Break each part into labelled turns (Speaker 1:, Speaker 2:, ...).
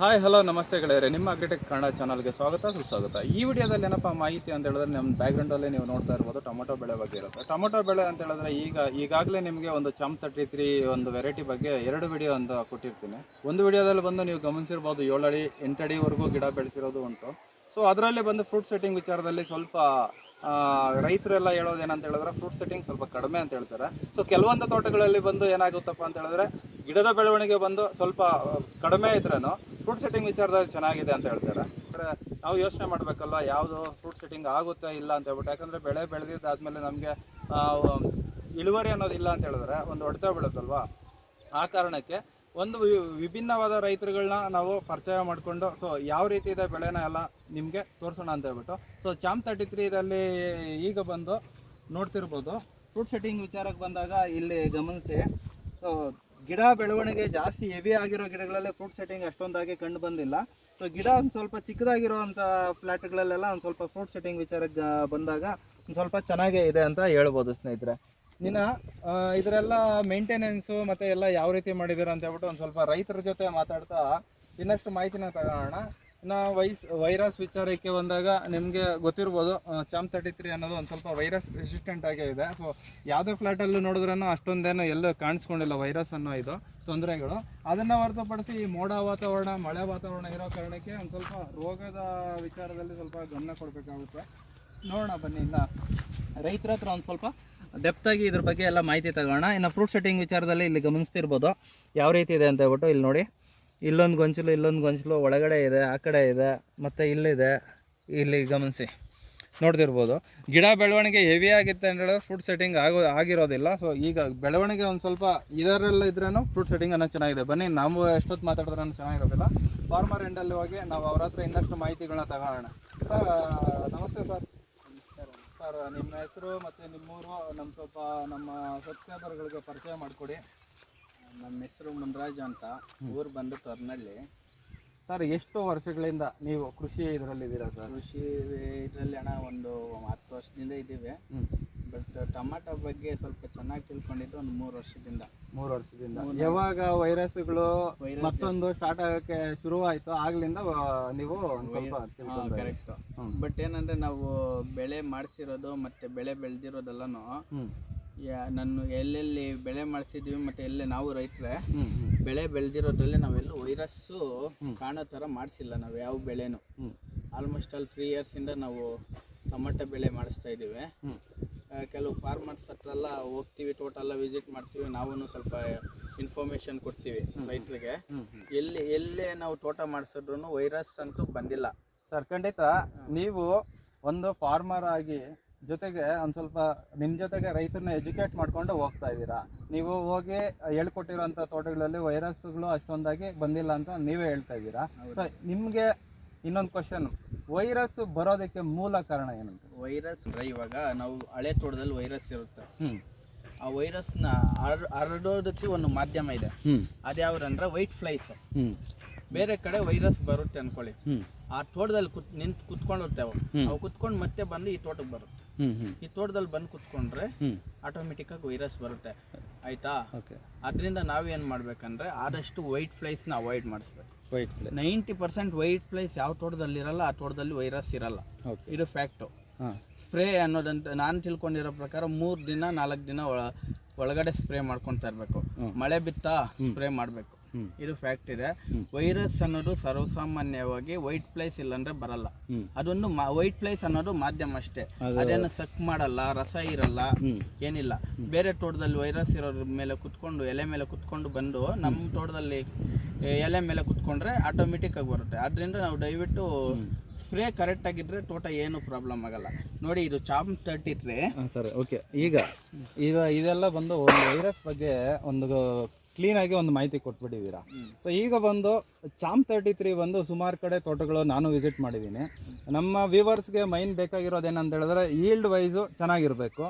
Speaker 1: Hi hello ನಮಸ್ತೆ ಗೆಳೆಯರೆ. ನಿಮ್ಮ ಅಗ್ರಿಟೆಕ್ ಕನ್ನಡ ಚಾನಲ್ಗೆ ಸ್ವಾಗತ, ಸುಸ್ವಾಗತ. ಈ ವಿಡಿಯೋದಲ್ಲಿ ಏನಪ್ಪ ಮಾಹಿತಿ ಅಂತ ಹೇಳಿದ್ರೆ ನಮ್ಮ ಬ್ಯಾಕ್ಗ್ರೌಂಡಲ್ಲಿ ನೀವು ನೋಡ್ತಾ ಇರ್ಬೋದು, ಟೊಮೊಟೊ ಬೆಳೆ ಬಗ್ಗೆ ಇರುತ್ತೆ. ಟೊಮೊಟೊ ಬೆಳೆ ಅಂತ ಹೇಳಿದ್ರೆ ಈಗ, ಈಗಾಗಲೇ ನಿಮಗೆ ಒಂದು ಚಮ್ ತರ್ಟಿ ತ್ರೀ ಒಂದು ವೆರೈಟಿ ಬಗ್ಗೆ ಎರಡು ವಿಡಿಯೋ ಅಂತ ಕೊಟ್ಟಿರ್ತೀನಿ. ಒಂದು ವಿಡಿಯೋದಲ್ಲಿ ಬಂದು ನೀವು ಗಮನಿಸಿರ್ಬೋದು ಏಳಡಿ ಎಂಟಡಿವರೆಗೂ ಗಿಡ ಬೆಳೆಸಿರೋದು ಉಂಟು. ಸೊ ಅದರಲ್ಲಿ ಬಂದು ಫ್ರೂಟ್ ಸೆಟ್ಟಿಂಗ್ ವಿಚಾರದಲ್ಲಿ ಸ್ವಲ್ಪ ರೈತರೆಲ್ಲ ಹೇಳೋದು ಏನಂತ ಹೇಳಿದ್ರೆ ಫ್ರೂಟ್ ಸೆಟ್ಟಿಂಗ್ ಸ್ವಲ್ಪ ಕಡಿಮೆ ಅಂತ ಹೇಳ್ತಾರೆ. ಸೊ ಕೆಲವೊಂದು ತೋಟಗಳಲ್ಲಿ ಬಂದು ಏನಾಗುತ್ತಪ್ಪ ಅಂತ ಹೇಳಿದ್ರೆ ಗಿಡದ ಬೆಳವಣಿಗೆ ಬಂದು ಸ್ವಲ್ಪ ಕಡಿಮೆ ಇದ್ರೂ ಫ್ರೂಟ್ ಸೆಟ್ಟಿಂಗ್ ವಿಚಾರದಲ್ಲಿ ಚೆನ್ನಾಗಿದೆ ಅಂತ ಹೇಳ್ತಾರೆ. ನಾವು ಯೋಚನೆ ಮಾಡಬೇಕಲ್ಲ ಯಾವುದು ಫ್ರೂಟ್ ಸೆಟ್ಟಿಂಗ್ ಆಗುತ್ತೆ ಇಲ್ಲ ಅಂತ ಹೇಳ್ಬಿಟ್ಟು. ಯಾಕಂದರೆ ಬೆಳೆ ಬೆಳೆದಿದ್ದಾದ್ಮೇಲೆ ನಮಗೆ ಇಳುವರಿ ಅನ್ನೋದಿಲ್ಲ ಅಂತ ಹೇಳಿದ್ರೆ ಒಂದು ಹೊಡೆತ ಬೀಳುತ್ತಲ್ವಾ? ಆ ಕಾರಣಕ್ಕೆ ಒಂದು ವಿಭಿನ್ನವಾದ ರೈತರುಗಳನ್ನ ನಾವು ಪರಿಚಯ ಮಾಡಿಕೊಂಡು ಸೊ ಯಾವ ರೀತಿ ಇದೆ ಬೆಳೆನ ಎಲ್ಲ ನಿಮಗೆ ತೋರಿಸೋಣ ಅಂತ ಹೇಳ್ಬಿಟ್ಟು. ಸೊ ಚಾಮ್ ತರ್ಟಿ ತ್ರೀದಲ್ಲಿ ಈಗ ಬಂದು ನೋಡ್ತಿರ್ಬೋದು. ಫ್ರೂಟ್ ಸೆಟ್ಟಿಂಗ್ ವಿಚಾರಕ್ಕೆ ಬಂದಾಗ ಇಲ್ಲಿ ಗಮನಿಸಿ. ಸೊ ಗಿಡ ಬೆಳವಣಿಗೆ ಜಾಸ್ತಿ ಹೆವಿ ಆಗಿರೋ ಗಿಡಗಳಲ್ಲೇ ಫ್ರೂಟ್ ಸೆಟ್ಟಿಂಗ್ ಅಷ್ಟೊಂದಾಗಿ ಕಂಡು ಬಂದಿಲ್ಲ. ಸೊ ಗಿಡ ಒಂದು ಸ್ವಲ್ಪ ಚಿಕ್ಕದಾಗಿರೋವಂಥ ಫ್ಲ್ಯಾಟ್ಗಳಲ್ಲೆಲ್ಲ ಒಂದು ಸ್ವಲ್ಪ ಫ್ರೂಟ್ ಸೆಟ್ಟಿಂಗ್ ವಿಚಾರಕ್ಕೆ ಬಂದಾಗ ಒಂದು ಸ್ವಲ್ಪ ಚೆನ್ನಾಗೇ ಇದೆ ಅಂತ ಹೇಳ್ಬೋದು ಸ್ನೇಹಿತರೆ. ಇನ್ನು ಆ, ಇದರೆಲ್ಲ ಮೇಂಟೆನೆನ್ಸು ಮತ್ತು ಎಲ್ಲ ಯಾವ ರೀತಿ ಮಾಡಿದ್ದೀರಾ ಅಂತ ಹೇಳ್ಬಿಟ್ಟು ಒಂದು ಸ್ವಲ್ಪ ರೈತರ ಜೊತೆ ಮಾತಾಡ್ತಾ ಇನ್ನಷ್ಟು ಮಾಹಿತಿನ ತಗೋಣ. ಇನ್ನು ವೈಸ್ ವೈರಸ್ ವಿಚಾರಕ್ಕೆ ಬಂದಾಗ ನಿಮಗೆ ಗೊತ್ತಿರ್ಬೋದು ಚಾಮ್ ತರ್ಟಿ ತ್ರೀ ಅನ್ನೋದು ಒಂದು ಸ್ವಲ್ಪ ವೈರಸ್ ರೆಸಿಸ್ಟೆಂಟ್ ಆಗೇ ಇದೆ. ಸೊ ಯಾವುದೇ ಫ್ಲ್ಯಾಟಲ್ಲೂ ನೋಡಿದ್ರೂ ಅಷ್ಟೊಂದೇನು ಎಲ್ಲೂ ಕಾಣಿಸ್ಕೊಂಡಿಲ್ಲ ವೈರಸ್ ಅನ್ನೋ ಇದು ತೊಂದರೆಗಳು. ಅದನ್ನು ಹೊರತುಪಡಿಸಿ ಈ ಮೋಡ ವಾತಾವರಣ ಮಳೆ ವಾತಾವರಣ ಇರೋ ಕಾರಣಕ್ಕೆ ಒಂದು ಸ್ವಲ್ಪ ರೋಗದ ವಿಚಾರದಲ್ಲಿ ಸ್ವಲ್ಪ ಗಮನ ಕೊಡಬೇಕಾಗುತ್ತೆ. ನೋಡೋಣ ಬನ್ನಿ ಇನ್ನು. ರೈತರ ಹತ್ರ ಒಂದು ಸ್ವಲ್ಪ ಡೆಪ್ತಾಗಿ ಇದ್ರ ಬಗ್ಗೆ ಎಲ್ಲ ಮಾಹಿತಿ ತಗೋಣ. ಇನ್ನು ಫ್ರೂಟ್ ಸೆಟ್ಟಿಂಗ್ ವಿಚಾರದಲ್ಲಿ ಇಲ್ಲಿ ಗಮನಿಸ್ತಿರ್ಬೋದು. ಯಾವ ರೀತಿ ಇದೆ ಅಂತ ಹೇಳ್ಬಿಟ್ಟು ಇಲ್ಲಿ ನೋಡಿ. ಇಲ್ಲೊಂದು ಗೊಂಚಲು ಇಲ್ಲೊಂದು ಗೊಂಚಲು, ಒಳಗಡೆ ಇದೆ, ಆ ಕಡೆ ಇದೆ, ಮತ್ತು ಇಲ್ಲಿದೆ. ಇಲ್ಲಿ ಗಮನಿಸಿ. ನೋಡ್ತಿರ್ಬೋದು. ಗಿಡ ಬೆಳವಣಿಗೆ ಹೆವಿ ಆಗಿತ್ತು ಅಂತ ಹೇಳಿದ್ರೆ ಫ್ರೂಟ್ ಸೆಟ್ಟಿಂಗ್ ಆಗೋ, ಆಗಿರೋದಿಲ್ಲ. ಸೊ ಈಗ ಬೆಳವಣಿಗೆ ಒಂದು ಸ್ವಲ್ಪ ಇದರಲ್ಲ ಇದ್ರೂ ಫ್ರೂಟ್ ಸೆಟ್ಟಿಂಗ್ ಅನ್ನೋ ಚೆನ್ನಾಗಿದೆ. ಬನ್ನಿ, ನಾವು ಎಷ್ಟೊತ್ತು ಮಾತಾಡಿದ್ರೆ ಚೆನ್ನಾಗಿರೋದಿಲ್ಲ. ಫಾರ್ಮರ್ ಎಂಡಲ್ಲಿ ಹೋಗಿ ನಾವು ಅವ್ರ ಹತ್ರ ಇನ್ನಷ್ಟು ಮಾಹಿತಿಗಳನ್ನ ತಗೋಣ ಸರ್, ನಮಸ್ತೆ ಸರ್. ಸರ್ ನಿಮ್ಮ ಹೆಸರು ಮತ್ತು ನಿಮ್ಮೂರು ನಮ್ಮ ಸ್ವಲ್ಪ ನಮ್ಮ ಸಬ್ಸ್ಕ್ರೈಬರ್ಗಳಿಗೆ ಪರಿಚಯ ಮಾಡಿಕೊಡಿ.
Speaker 2: ನಮ್ಮ ಹೆಸರು ಮುನ್ರಾಜು ಅಂತ ಊರು ಬಂದು ತೊರ್ನಳ್ಳಿ.
Speaker 1: ಸರ್ ಎಷ್ಟು ವರ್ಷಗಳಿಂದ ನೀವು ಕೃಷಿ ಇದರಲ್ಲಿ ಇದ್ದೀರಾ ಸರ್?
Speaker 2: ಕೃಷಿ ಇದರಲ್ಲಿ ಅಣ್ಣ ಒಂದು ಹತ್ತು ವರ್ಷದಿಂದ ಇದ್ದೀವಿ. ಬಟ್ ಟೊಮಾಟೊ ಬಗ್ಗೆ ಸ್ವಲ್ಪ ಚೆನ್ನಾಗಿ ತಿಳ್ಕೊಂಡಿದ್ದು ಒಂದು ಮೂರು ವರ್ಷದಿಂದ.
Speaker 1: ಮೂರು ವರ್ಷದಿಂದ. ಯಾವಾಗ ವೈರಸ್ಗಳು ಮತ್ತೊಂದು ಸ್ಟಾರ್ಟ್ ಆಗಕ್ಕೆ ಶುರುವಾಯಿತು ಆಗ್ಲಿಂದ ನೀವು ಒಂದ್ ಸ್ವಲ್ಪ ತಿಳ್ಕೊಂಡ್ರಿ.
Speaker 2: Correct
Speaker 1: hmm.
Speaker 2: ಬಟ್ ಏನಂದ್ರೆ ನಾವು ಬೆಳೆ ಮಾಡಿಸಿರೋದು ಮತ್ತೆ ಬೆಳೆ ಬೆಳೆದಿರೋದೆಲ್ಲನೂ
Speaker 1: ಹ್ಮ್.
Speaker 2: ನಾನು ಎಲ್ಲೆಲ್ಲಿ ಬೆಳೆ ಮಾಡಿಸಿದ್ವಿ ಮತ್ತೆ ಎಲ್ಲೇ ನಾವು ರೈತರೆ
Speaker 1: ಹ್ಮ್ ಹ್ಮ್.
Speaker 2: ಬೆಳೆ ಬೆಳೆದಿರೋದ್ರಲ್ಲಿ ನಾವೆಲ್ಲೂ ವೈರಸ್ಸು ಕಾಣೋ ಥರ ಮಾಡಿಸಿಲ್ಲ ನಾವು ಯಾವ ಬೆಳೆನೂ.
Speaker 1: ಹ್ಮ್.
Speaker 2: ಆಲ್ಮೋಸ್ಟ್ ಆಲ್ ತ್ರೀ ಇಯರ್ಸಿಂದ ನಾವು ಟೊಮೆಟೊ ಬೆಳೆ ಮಾಡಿಸ್ತಾ ಇದ್ದೀವಿ.
Speaker 1: ಹ್ಮ್.
Speaker 2: ಕೆಲವು ಫಾರ್ಮರ್ಸ್ ಹತ್ರ ಎಲ್ಲ ಹೋಗ್ತೀವಿ ಟೋಟಲ್ ಎಲ್ಲ ವಿಸಿಟ್ ಮಾಡ್ತೀವಿ ನಾವು ಸ್ವಲ್ಪ ಇನ್ಫಾರ್ಮೇಶನ್ ಕೊಡ್ತೀವಿ ರೈತರಿಗೆ. ಎಲ್ಲಿ ಎಲ್ಲೇ ನಾವು ತೋಟ ಮಾಡಿಸಿದ್ರು ವೈರಸ್ ಅಂತೂ ಬಂದಿಲ್ಲ.
Speaker 1: ಸರ್ ಖಂಡಿತ ನೀವು ಒಂದು ಫಾರ್ಮರ್ ಆಗಿ ಜೊತೆಗೆ ಒಂದು ಸ್ವಲ್ಪ ನಿಮ್ಮ ಜೊತೆಗೆ ರೈತರನ್ನ ಎಜುಕೇಟ್ ಮಾಡ್ಕೊಂಡು ಹೋಗ್ತಾ ಇದ್ದೀರಾ? ನೀವು ಹೋಗಿ ಹೇಳ್ಕೊಟ್ಟಿರೋಂಥ ತೋಟಗಳಲ್ಲಿ ವೈರಸ್ಗಳು ಅಷ್ಟೊಂದಾಗಿ ಬಂದಿಲ್ಲ ಅಂತ ನೀವೇ ಹೇಳ್ತಾ ಇದ್ದೀರಾ? ನಿಮಗೆ ಇನ್ನೊಂದು ಕ್ವಶನ್ ವೈರಸ್ ಬರೋದಕ್ಕೆ ಮೂಲ ಕಾರಣ ಏನಂತ?
Speaker 2: ವೈರಸ್ ಅಂದ್ರೆ ಇವಾಗ ನಾವು ಹಳೆ ತೋಟದಲ್ಲಿ ವೈರಸ್ ಇರುತ್ತೆ. ಆ ವೈರಸ್ನ ಹರ ಹರಡೋದಕ್ಕೆ ಒಂದು ಮಾಧ್ಯಮ ಇದೆ. ಅದ್ಯಾವ್ರಂದ್ರೆ ವೈಟ್ ಫ್ಲೈಸ್. ಬೇರೆ ಕಡೆ ವೈರಸ್ ಬರುತ್ತೆ ಅನ್ಕೊಳ್ಳಿ. ಆ ತೋಟದಲ್ಲಿ ಕುತ್ ನಿಂತು ಕುತ್ಕೊಂಡಿರುತ್ತೆ ಅವು. ಅವು ಕುತ್ಕೊಂಡು ಮತ್ತೆ ಬಂದು ಈ ತೋಟಕ್ಕೆ ಬರುತ್ತೆ. ಈ ತೋಟದಲ್ಲಿ ಬಂದು ಕುತ್ಕೊಂಡ್ರೆ ಆಟೋಮೆಟಿಕ್ ಆಗಿ ವೈರಸ್ ಬರುತ್ತೆ. ಆಯ್ತಾ? ಅದರಿಂದ ನಾವೇನ್ ಮಾಡ್ಬೇಕಂದ್ರೆ ಆದಷ್ಟು ವೈಟ್ ಫ್ಲೈಸ್ನ ಅವಾಯ್ಡ್ ಮಾಡಿಸ್ಬೇಕು.
Speaker 1: White fly
Speaker 2: ninety percent white flies ಯಾವ ತೋಟದಲ್ಲಿ ಇರಲ್ಲ ಆ ತೋಟದಲ್ಲಿ ವೈರಸ್ ಇರಲ್ಲ.
Speaker 1: ಓಕೆ
Speaker 2: ಇದು ಫ್ಯಾಕ್ಟು ಸ್ಪ್ರೇ ಅನ್ನೋದಂತ ನಾನು ತಿಳ್ಕೊಂಡಿರೋ ಪ್ರಕಾರ ಮೂರು ದಿನ ನಾಲ್ಕು ದಿನ ಒಳಗಡೆ ಸ್ಪ್ರೇ ಮಾಡ್ಕೊಂತ ಇರಬೇಕು. ಮಳೆ ಬಿತ್ತಾ ಸ್ಪ್ರೇ ಮಾಡಬೇಕು. ಇದು ಫ್ಯಾಕ್ಟ್ ಇದೆ. ವೈರಸ್ ಅನ್ನೋದು ಸರ್ವಸಾಮಾನ್ಯವಾಗಿ ವೈಟ್ ಪ್ಲೇಸ್ ಇಲ್ಲಂದ್ರೆ ಬರಲ್ಲ. ಅದೊಂದು ವೈಟ್ ಪ್ಲೇಸ್ ಅನ್ನೋದು ಮಾಧ್ಯಮ ಅಷ್ಟೇ.
Speaker 1: ಅದು-
Speaker 2: ಅದೇನು ಸಕ್ ಮಾಡಲ್ಲ ರಸ ಇರಲ್ಲ ಏನಿಲ್ಲ. ಬೇರೆ ತೋಟದಲ್ಲಿ ವೈರಸ್ ಇರೋದ್ರ ಮೇಲೆ ಕುತ್ಕೊಂಡು ಎಲೆ ಮೇಲೆ ಕುತ್ಕೊಂಡು ಬಂದು ನಮ್ಮ ತೋಟದಲ್ಲಿ ಎಲೆ ಮೇಲೆ ಕುತ್ಕೊಂಡ್ರೆ ಆಟೋಮೆಟಿಕ್ ಆಗಿ ಬರುತ್ತೆ. ಅದರಿಂದ ನಾವು ದಯವಿಟ್ಟು ಸ್ಪ್ರೇ ಕರೆಕ್ಟ್ ಆಗಿದ್ರೆ ತೋಟ ಏನು ಪ್ರಾಬ್ಲಮ್ ಆಗಲ್ಲ. ನೋಡಿ ಇದು ಚಾಮ್ ತರ್ಟಿ
Speaker 1: ಸರಿ ಓಕೆ ಈಗ ಈಗ ಇದೆಲ್ಲ ಬಂದು ವೈರಸ್ ಬಗ್ಗೆ ಒಂದು ಕ್ಲೀನಾಗಿ ಒಂದು ಮಾಹಿತಿ ಕೊಟ್ಬಿಟ್ಟಿದ್ದೀರಾ. ಸೊ ಈಗ ಬಂದು ಚಾಮ್ ತರ್ಟಿ ತ್ರೀ ಬಂದು ಸುಮಾರು ಕಡೆ ತೋಟಗಳು ನಾನು ವಿಸಿಟ್ ಮಾಡಿದ್ದೀನಿ. ನಮ್ಮ ವ್ಯೂವರ್ಸ್ಗೆ ಮೈನ್ ಬೇಕಾಗಿರೋದು ಏನಂತ ಹೇಳಿದ್ರೆ ಈಲ್ಡ್ ವೈಸು ಚೆನ್ನಾಗಿರಬೇಕು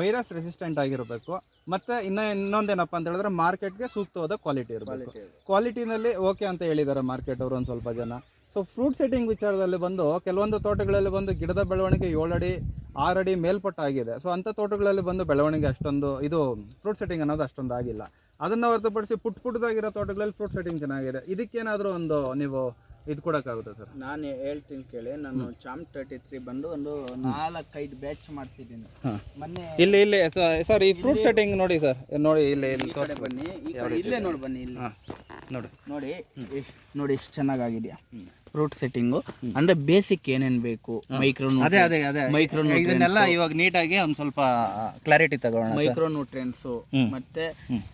Speaker 1: ವೈರಸ್ ರೆಸಿಸ್ಟೆಂಟ್ ಆಗಿರಬೇಕು ಮತ್ತು ಇನ್ನೂ ಇನ್ನೊಂದೇನಪ್ಪ ಅಂತ ಹೇಳಿದ್ರೆ ಮಾರ್ಕೆಟ್ಗೆ ಸೂಕ್ತವಾದ ಕ್ವಾಲಿಟಿ ಇರಬೇಕು. ಕ್ವಾಲಿಟಿನಲ್ಲಿ ಓಕೆ ಅಂತ ಹೇಳಿದ್ದಾರೆ ಮಾರ್ಕೆಟ್ ಅವರು ಒಂದು ಸ್ವಲ್ಪ ಜನ. ಸೊ ಫ್ರೂಟ್ ಸೆಟ್ಟಿಂಗ್ ವಿಚಾರದಲ್ಲಿ ಬಂದು ಕೆಲವೊಂದು ತೋಟಗಳಲ್ಲಿ ಬಂದು ಗಿಡದ ಬೆಳವಣಿಗೆ ಏಳಡಿ ಆರಡಿ ಮೇಲ್ಪಟ್ಟಾಗಿದೆ. ಸೊ ಅಂಥ ತೋಟಗಳಲ್ಲಿ ಬಂದು ಬೆಳವಣಿಗೆ ಅಷ್ಟೊಂದು ಇದು ಫ್ರೂಟ್ ಸೆಟ್ಟಿಂಗ್ ಅನ್ನೋದು ಅಷ್ಟೊಂದು ಆಗಿಲ್ಲ. ಅದನ್ನ ಹೊರತುಪಡಿಸಿ ಪುಟ್ ಪುಟ್ಟದಾಗಿರೋ ತೋಟಗಳಲ್ಲಿ ಫ್ರೂಟ್ ಸೆಟ್ಟಿಂಗ್ ಚೆನ್ನಾಗಿದೆ. ಇದಕ್ಕೇನಾದ್ರೂ ಒಂದು ನೀವು ಇದು ಕೊಡೋಕ್ಕಾಗುತ್ತೆ ಸರ್?
Speaker 2: ನಾನು ಹೇಳ್ತೀನಿ ಕೇಳಿ ನಾನು ಚಾಮ್ ತರ್ಟಿ ತ್ರೀ ಬಂದು ಒಂದು ನಾಲ್ಕೈದು ಬ್ಯಾಚ್ ಮಾಡಿಸಿದ್ದೀನಿ.
Speaker 1: ಹಾಂ.
Speaker 2: ಮೊನ್ನೆ
Speaker 1: ಇಲ್ಲಿ ಇಲ್ಲಿ ಸರ್ ಈ ಫ್ರೂಟ್ ಸೆಟ್ಟಿಂಗ್ ನೋಡಿ ಸರ್. ನೋಡಿ ಇಲ್ಲಿ ಇಲ್ಲಿ
Speaker 2: ತೋಟ ಬನ್ನಿ ಈ ಕಡೆ ಇಲ್ಲೇ ನೋಡಿ ಬನ್ನಿ ಇಲ್ಲಿ.
Speaker 1: ನೋಡಿ.
Speaker 2: ನೋಡಿ ನೋಡಿ ಎಷ್ಟು ಚೆನ್ನಾಗಿದೆಯಾ ಫ್ರೂಟ್ ಸೆಟ್ಟಿಂಗು ಅಂದ್ರೆ ಬೇಸಿಕ್ ಏನೇನ್ ಬೇಕು? ಮೈಕ್ರೋ
Speaker 1: ಅದೇ ಅದೇ ಅದೇ.
Speaker 2: ಮೈಕ್ರೋ
Speaker 1: ಇದನ್ನೆಲ್ಲ ಇವಾಗ ನೀಟಾಗಿ ಒಂದು ಸ್ವಲ್ಪ ಕ್ಲಾರಿಟಿ ತಗೋಣ
Speaker 2: ಮೈಕ್ರೋ ನ್ಯೂಟ್ರಿಯನ್ಸ್ ಮತ್ತೆ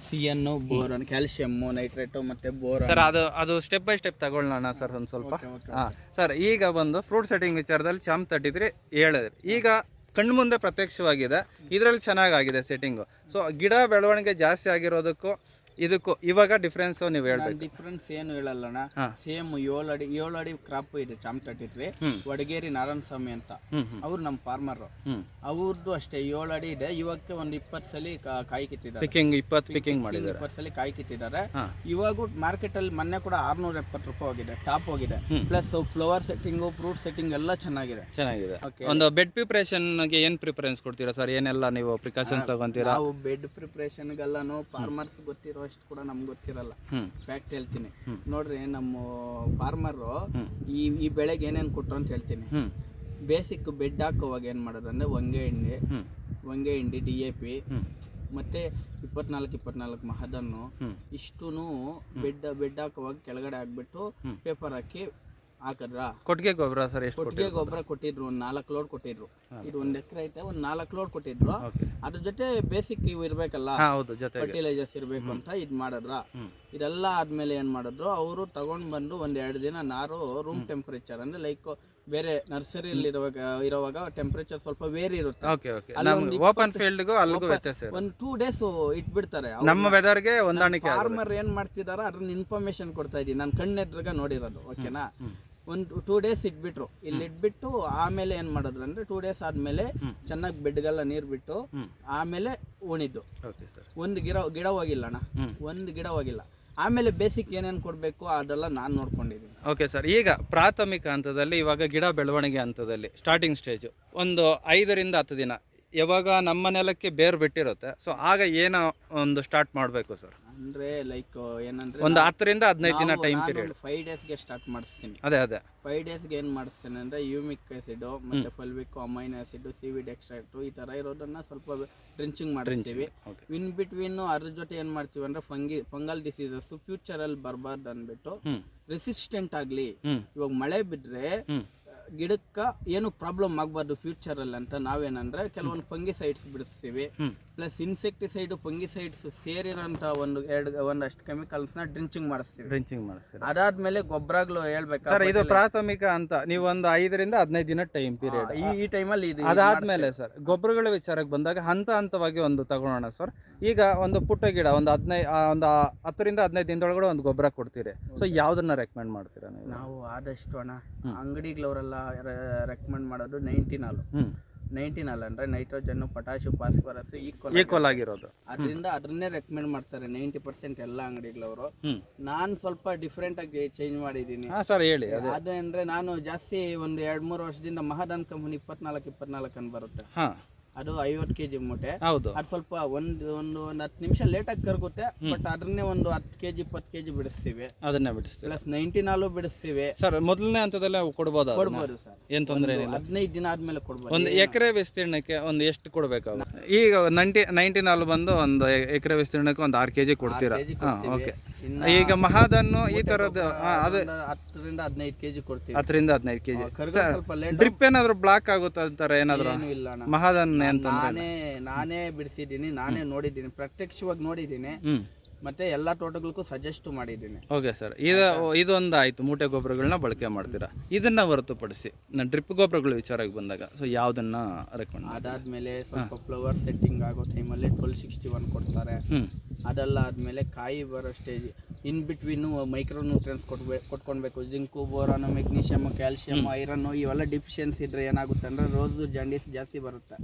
Speaker 2: C N boron calcium nitrate ಮತ್ತೆ ಬೋರ್
Speaker 1: ಸರ್ ಅದು ಅದು ಸ್ಟೆಪ್ ಬೈ ಸ್ಟೆಪ್ ತಗೊಳ್ಳೋಣ ಸರ್ ಒಂದು ಸ್ವಲ್ಪ. ಸರ್ ಈಗ ಬಂದು ಫ್ರೂಟ್ ಸೆಟ್ಟಿಂಗ್ ವಿಚಾರದಲ್ಲಿ ಚಾಮ್ ತಟ್ಟಿದ್ರೆ ಹೇಳಿದ್ರಿ. ಈಗ ಕಣ್ಣು ಮುಂದೆ ಪ್ರತ್ಯಕ್ಷವಾಗಿದೆ. ಇದರಲ್ಲಿ ಚೆನ್ನಾಗಾಗಿದೆ ಸೆಟ್ಟಿಂಗು ಸೊ ಗಿಡ ಬೆಳವಣಿಗೆ ಜಾಸ್ತಿ ಆಗಿರೋದಕ್ಕೂ ಇದಕ್ಕೂ ಇವಾಗ ಡಿಫ್ರೆನ್ಸ್ ನೀವು ಹೇಳ್ಬೇಕು.
Speaker 2: ಡಿಫ್ರೆನ್ಸ್ ಏನು ಹೇಳಲ್ಲಣ್ಣ. ಸೇಮ್ ಏಳು ಅಡಿ ಏಳು ಅಡಿ ಕ್ರಾಪ್ ಇದೆ ಚಾಮ್ ತ್ರೀ ವಡಗೇರಿ ನಾರಾಯಣ ಸ್ವಾಮಿ ಅಂತ ಅವ್ರು ನಮ್ಮ ಫಾರ್ಮರ್ ಅವ್ರದ್ದು ಅಷ್ಟೇ ಏಳು ಅಡಿ ಇದೆ. ಇವಾಗ ಒಂದು ಇಪ್ಪತ್ತು ಸಲ ಕಾಯಿ ಕಿತ್ತಿದ್ದಾರೆ.
Speaker 1: ಪಿಕಿಂಗ್ ಇಪ್ಪತ್ತು ಪಿಕಿಂಗ್ ಮಾಡಿದ್ದಾರೆ.
Speaker 2: ಇಪ್ಪತ್ತು ಸಲ ಕಾಯಿ ಕಿತ್ತಿದ್ದಾರೆ. ಇವಾಗು ಮಾರ್ಕೆಟ್ ಅಲ್ಲಿ ಮೊನ್ನೆ ಕೂಡ ಆರ್ನೂರ ಎಪ್ಪತ್ತು ರೂಪಾಯಿ ಹೋಗಿದೆ ಟಾಪ್ ಹೋಗಿದೆ. Plus flower setting fruit setting ಎಲ್ಲ ಚೆನ್ನಾಗಿದೆ.
Speaker 1: ಚೆನ್ನಾಗಿದೆ. ಒಂದು ಬೆಡ್ ಪ್ರಿಪ್ರೇಷನ್ಗೆ ಏನು ಪ್ರಿಫರೆನ್ಸ್ ಕೊಡ್ತೀರಾ ಸರ್ ಏನೆಲ್ಲ ನೀವು ಪ್ರಿಕಾಷನ್ಸ್ ತಗೊಂತೀರಾ?
Speaker 2: ನಾವು ಬೆಡ್ ಪ್ರಿಪ್ರೇಷನ್ಗೆಲ್ಲಾನು ಫಾರ್ಮರ್ಸ್ ಗೊತ್ತಿರೋ ಅಷ್ಟು ಕೂಡ ನಮ್ಗೆ ಗೊತ್ತಿರಲ್ಲ. ಫ್ಯಾಕ್ಟ್ ಹೇಳ್ತೀನಿ. ನೋಡ್ರಿ ನಮ್ಮ ಫಾರ್ಮರು ಈ ಈ ಬೆಳೆಗೆ ಏನೇನು ಕೊಟ್ರು ಅಂತ ಹೇಳ್ತೀನಿ. ಬೇಸಿಕ್ ಬೆಡ್ ಹಾಕೋವಾಗ ಏನು ಮಾಡೋದಂದ್ರೆ ಹೊಂಗೆ ಹಿಂಡಿ
Speaker 1: ಒಂಗೆ
Speaker 2: ಹೊಂಗೆ ಹಿಂಡಿ ಡಿ ಎ ಪಿ ಮತ್ತೆ ಇಪ್ಪತ್ನಾಲ್ಕು ಇಪ್ಪತ್ನಾಲ್ಕು ಮಹದನ್ನು ಇಷ್ಟು ಬೆಡ್ ಬೆಡ್ ಹಾಕುವಾಗ ಕೆಳಗಡೆ ಹಾಕ್ಬಿಟ್ಟು ಪೇಪರ್ ಹಾಕಿ ಹಾಕಿದ್ರ?
Speaker 1: ಕೊಟ್ಟಿಗೆ ಗೊಬ್ಬರ ಸರ್ ಎಷ್ಟು
Speaker 2: ಕೊಟ್ಟಿಗೆ ಗೊಬ್ಬರ ಕೊಟ್ಟಿದ್ರು ಒಂದು ನಾಲ್ಕು ಲೋಡ್ ಕೊಟ್ಟಿದ್ರು. ಇದು ಒಂದು ಎಕರೆ ಐತೆ ಒಂದು ನಾಲ್ಕು ಲೋಡ್ ಕೊಟ್ಟಿದ್ರು. ಅದ್ರ ಜೊತೆ ಬೇಸಿಕ್ ಇವು ಇರ್ಬೇಕಲ್ಲ?
Speaker 1: ಹೌದು ಜೊತೆಗೆ.
Speaker 2: ಫರ್ಟಿಲೈಸರ್ಸ್ ಇರಬೇಕು ಅಂತ ಇದು ಮಾಡಿದ್ರ? ಇದೆಲ್ಲ ಆದ್ಮೇಲೆ ಏನ್ ಮಾಡಿದ್ರು ಅವರು ತಗೊಂಡ್ ಬಂದು ಒಂದ್ ಎರಡು ದಿನ ನಾರು ರೂಮ್ ಟೆಂಪರೇಚರ್ ಅಂದ್ರೆ ಲೈಕ್ ಬೇರೆ ನರ್ಸರಿಯಲ್ಲಿ ಇರುವಾಗ ಇರುವಾಗ ಟೆಂಪರೇಚರ್ ಸ್ವಲ್ಪ ವೇರಿ ಇರುತ್ತೆ.
Speaker 1: ಓಪನ್ ಫೀಲ್ಡ್ಗೂ ಅಲ್ಲಿಗೂ ವ್ಯತ್ಯಾಸ
Speaker 2: ಒಂದು ಟೂ ಡೇಸ್ ಇಟ್ಬಿಡ್ತಾರೆ.
Speaker 1: ನಮ್ಮ ವೆದರ್ಗೆ ಹೊಂದಾಣಿಕೆ.
Speaker 2: ಫಾರ್ಮರ್ ಏನ್ ಮಾಡ್ತಿದಾರ ಅದ್ರನ್ನ ಇನ್ಫಾರ್ಮೇಶನ್ ಕೊಡ್ತಾ ಇದೀನಿ ನಾನು ಕಣ್ಣೆದ್ರಾಗ ನೋಡಿರೋದು ಓಕೆನಾ. ಒಂದು ಟೂ ಡೇಸ್ ಇಟ್ಬಿಟ್ರು. ಇಲ್ಲಿ ಇಟ್ಬಿಟ್ಟು ಆಮೇಲೆ ಏನ್ ಮಾಡಿದ್ರು ಅಂದ್ರೆ ಟೂ ಡೇಸ್ ಆದ್ಮೇಲೆ. ಚೆನ್ನಾಗಿ ಬೆಡ್ಗೆಲ್ಲ ನೀರ್ ಬಿಟ್ಟು ಆಮೇಲೆ ಉಣಿದ್ದು. ಒಂದು ಗಿಡ ಗಿಡ ಹೋಗಿಲ್ಲ ಅಣ್ಣ. ಒಂದು ಗಿಡ ಹೋಗಿಲ್ಲ. ಆಮೇಲೆ ಬೇಸಿಕ್ ಏನೇನು ಕೊಡಬೇಕು ಅದೆಲ್ಲ ನಾನು ನೋಡ್ಕೊಂಡಿದ್ದೀನಿ
Speaker 1: ಓಕೆ ಸರ್ ಈಗ ಪ್ರಾಥಮಿಕ ಹಂತದಲ್ಲಿ, ಇವಾಗ ಗಿಡ ಬೆಳವಣಿಗೆ ಹಂತದಲ್ಲಿ ಸ್ಟಾರ್ಟಿಂಗ್ ಸ್ಟೇಜು ಒಂದು ಐದರಿಂದ ಹತ್ತು ದಿನ. ಯಾವಾಗ ನಮ್ಮ ನೆಲಕ್ಕೆ ಬೇರು ಬಿಟ್ಟಿರುತ್ತೆ ಸೊ ಆಗ ಏನೋ ಒಂದು ಸ್ಟಾರ್ಟ್ ಮಾಡಬೇಕು ಸರ್
Speaker 2: ಅಂದ್ರೆ ಲೈಕ್ ಏನಂದ್ರೆ
Speaker 1: ಒಂದು ಹತ್ತರಿಂದ ಹದಿನೈದು ದಿನ ಟೈಮ್ ಪೀರಿಯಡ್
Speaker 2: ಫೈವ್ ಡೇಸ್ಗೆ ಸ್ಟಾರ್ಟ್ ಮಾಡಿಸ್ತೀನಿ.
Speaker 1: ಅದೇ ಅದೇ.
Speaker 2: ಫೈವ್ ಡೇಸ್ಗೆ ಏನು ಮಾಡಿಸ್ತೇನೆ ಅಂದ್ರೆ ಯೂಮಿಕ್ ಆಸಿಡ್ ಮತ್ತೆ fulvic amine acid seaweed extract ಈ ತರ ಇರೋದನ್ನ ಸ್ವಲ್ಪ ಡ್ರಿಂಚಿಂಗ್ ಮಾಡಿಸ್ತೀವಿ. ಇನ್ ಬಿಟ್ವೀನ್ ಅದ್ರ ಜೊತೆ ಏನ್ ಮಾಡ್ತೀವಿ ಅಂದ್ರೆ ಫಂಗಿ ಫಂಗಲ್ ಡಿಸೀಸಸ್ ಫ್ಯೂಚರ್ ಅಲ್ಲಿ ಬರಬಾರ್ದು ಅಂದ್ಬಿಟ್ಟು ರೆಸಿಸ್ಟೆಂಟ್ ಆಗ್ಲಿ. ಇವಾಗ ಮಳೆ ಬಿದ್ರೆ ಗಿಡಕ್ಕ ಏನು ಪ್ರಾಬ್ಲಮ್ ಆಗಬಾರ್ದು ಫ್ಯೂಚರ್ ಅಲ್ಲಿ ಅಂತ ನಾವೇನಂದ್ರೆ ಕೆಲವೊಂದು ಫಂಗಿಸೈಡ್ಸ್ ಬಿಡಿಸ್ತೀವಿ. ಪ್ಲಸ್ ಇನ್ಸೆಕ್ಟಿಸೈಡ್ ಫಂಗಿಸೈಡ್ಸ್ ಸೇರಿರೋಂಥ ಒಂದು ಎರಡು ಒಂದಷ್ಟು ಕೆಮಿಕಲ್ಸ್ನ ಡ್ರಿಂಚಿಂಗ್ ಮಾಡಿಸ್ತೀವಿ.
Speaker 1: ಡ್ರಿಂಚಿಂಗ್ ಮಾಡಿಸ್ತೀವಿ
Speaker 2: ಅದಾದ್ಮೇಲೆ ಗೊಬ್ಬರಗಳು ಹೇಳ್ಬೇಕು
Speaker 1: ಸರ್ ಇದು ಪ್ರಾಥಮಿಕ ಅಂತ. ನೀವು ಒಂದು ಐದರಿಂದ ಹದಿನೈದು ದಿನ ಟೈಮ್ ಪೀರಿಯಡ್
Speaker 2: ಈ ಈ ಟೈಮಲ್ಲಿ ಇದು
Speaker 1: ಅದಾದ್ಮೇಲೆ ಸರ್ ಗೊಬ್ಬರಗಳ ವಿಚಾರಕ್ಕೆ ಬಂದಾಗ ಹಂತ ಹಂತವಾಗಿ ಒಂದು ತಗೊಳ್ಳೋಣ ಸರ್ ಈಗ ಒಂದು ಪುಟ್ಟ ಗಿಡ ಒಂದು ಹದಿನೈದು ಒಂದು ಹತ್ತರಿಂದ ಹದಿನೈದು ದಿನದೊಳಗಡೆ ಒಂದು ಗೊಬ್ಬರ ಕೊಡ್ತೀರಿ. ಸೊ ಯಾವ್ದನ್ನ ರೆಕಮೆಂಡ್ ಮಾಡ್ತೀರಾ ನೀವು?
Speaker 2: ಆದಷ್ಟು ಅಣ್ಣ. ಅಂಗಡಿಗಳವರೆಲ್ಲ ರೆಕಮೆಂಡ್ ಮಾಡೋದು ನೈನ್ಟೀನ್ ಹಾಲು
Speaker 1: ನೈನ್ಟೀನ್
Speaker 2: ಆಲ್ ಹಾಲ್ ಅಂದ್ರೆ nitrogen potash phosphorus equal
Speaker 1: equal ಆಗಿರೋದು.
Speaker 2: ಅದರಿಂದ ಅದನ್ನೇ ರೆಕಮೆಂಡ್ ಮಾಡ್ತಾರೆ ನೈಂಟಿ ಪರ್ಸೆಂಟ್ ಎಲ್ಲ ಅಂಗಡಿಗಳವರು ನಾನು ಸ್ವಲ್ಪ ಡಿಫ್ರೆಂಟ್ ಆಗಿ ಚೇಂಜ್ ಮಾಡಿದ್ದೀನಿ.
Speaker 1: ಸರ್ ಹೇಳಿ ಅದೇ.
Speaker 2: ಅಂದ್ರೆ ನಾನು ಜಾಸ್ತಿ ಒಂದು ಎರಡ್ ಮೂರು ವರ್ಷದಿಂದ ಮಹದಾನ್ ಕಂಪನಿ ಇಪ್ಪತ್ನಾಲ್ಕು ಇಪ್ಪತ್ನಾಲ್ಕು ಅಂತ ಬರುತ್ತೆ ಅದು ಐವತ್ತು ಕೆಜಿ ಮೂಟೆ.
Speaker 1: ಹೌದು.
Speaker 2: ಅದು ಸ್ವಲ್ಪ ಒಂದು ಒಂದು ಒಂದು ಹತ್ತು ನಿಮಿಷ ಲೇಟಾಗಿ ಕರಗುತ್ತೆ ಬಟ್ ಅದನ್ನೇ ಒಂದು ಹತ್ತು ಕೆಜಿ ಇಪ್ಪತ್ತು ಕೆ ಜಿ ಬಿಡಿಸ್ತೀವಿ.
Speaker 1: ಅದನ್ನೇ ಬಿಡಿಸ್ತೀವಿ
Speaker 2: ಪ್ಲಸ್ ನೈಂಟಿ ಹಾಲು ಬಿಡಿಸ್ತೀವಿ.
Speaker 1: ಸರ್ ಮೊದಲನೇ ಹಂತದಲ್ಲೇ ಕೊಡ್ಬೋದು?
Speaker 2: ಕೊಡ್ಬೋದು ಸರ್
Speaker 1: ಏನ್ ತೊಂದರೆ ಏನಿಲ್ಲ.
Speaker 2: ಹದಿನೈದು ದಿನ ಆದ್ಮೇಲೆ ಕೊಡ್ಬೋದು.
Speaker 1: ಒಂದು ಎಕರೆ ವಿಸ್ತೀರ್ಣಕ್ಕೆ ಒಂದು ಎಷ್ಟು ಕೊಡ್ಬೇಕು ಈಗ ನೈಂಟಿ ನೈಂಟಿ ನಾಲ್ ಬಂದು ಒಂದು ಎಕರೆ ವಿಸ್ತೀರ್ಣಕ್ಕೆ ಒಂದು ಆರು ಕೆಜಿ ಕೊಡ್ತೀರಾ?
Speaker 2: ಕೆಜಿ.
Speaker 1: ಓಕೆ ಈಗ ಮಹಾದನ್ನು ಈ ತರದ್ದು ಅದು
Speaker 2: ಹತ್ತರಿಂದ ಹದಿನೈದು ಕೆಜಿ ಕೊಡ್ತೀವಿ.
Speaker 1: ಹತ್ತರಿಂದ ಹದಿನೈದು ಕೆಜಿ. ಡ್ರಿಪ್ ಏನಾದ್ರು ಬ್ಲಾಕ್ ಆಗುತ್ತೆ ಅಂತಾರೆ ಏನಾದ್ರು?
Speaker 2: ಏನು ಇಲ್ಲ ಅಣ್ಣ.
Speaker 1: ಮಹಾದನ್ ಏನ್ ತೊಂದ್ರೆ
Speaker 2: ನಾನೇ ನಾನೇ ಬಿಡಿಸಿದ್ದೀನಿ ನಾನೇ ನೋಡಿದ್ದೀನಿ ಪ್ರತ್ಯಕ್ಷವಾಗಿ ನೋಡಿದ್ದೀನಿ.
Speaker 1: ಹ್ಮ್.
Speaker 2: ಮತ್ತೆ ಎಲ್ಲಾ ತೋಟಗಳಿಗೂ ಸಜೆಸ್ಟ್ ಮಾಡಿದ್ದೀನಿ.
Speaker 1: ಓಕೆ ಸರ್ ಇದು ಇದೊಂದು ಆಯ್ತು ಮೂಟೆ ಗೊಬ್ಬರಗಳನ್ನ ಬಳಕೆ ಮಾಡ್ತೀರಾ? ಇದನ್ನ ಹೊರತುಪಡಿಸಿ ಡ್ರಿಪ್ ಗೊಬ್ಬರಗಳ ವಿಚಾರಕ್ಕೆ ಬಂದಾಗ ಸೊ ಯಾವ್ದನ್ನ ರೆಕಮೆಂಡ್
Speaker 2: ಅದಾದ್ಮೇಲೆ ಸ್ವಲ್ಪ ಫ್ಲವರ್ ಸೆಟ್ಟಿಂಗ್ ಆಗೋ ಟೈಮಲ್ಲಿ ಟ್ವೆಲ್ ಸಿಕ್ಸ್ಟಿ ಒನ್ ಕೊಡ್ತಾರೆ. ಅದೆಲ್ಲ ಆದ್ಮೇಲೆ ಕಾಯಿ ಬರೋ stage in between micro nutrients ಕೊಟ್ಬೇಕು ಕೊಟ್ಕೊಳ್ಬೇಕು zinc, boron magnesium calcium iron ಇವೆಲ್ಲ ಡಿಫಿಷಿಯನ್ಸಿ ಇದ್ರೆ ಏನಾಗುತ್ತೆ ಅಂದ್ರೆ ರೋಸ್, ಜಾಂಡೀಸ್ ಜಾಸ್ತಿ ಬರುತ್ತೆ.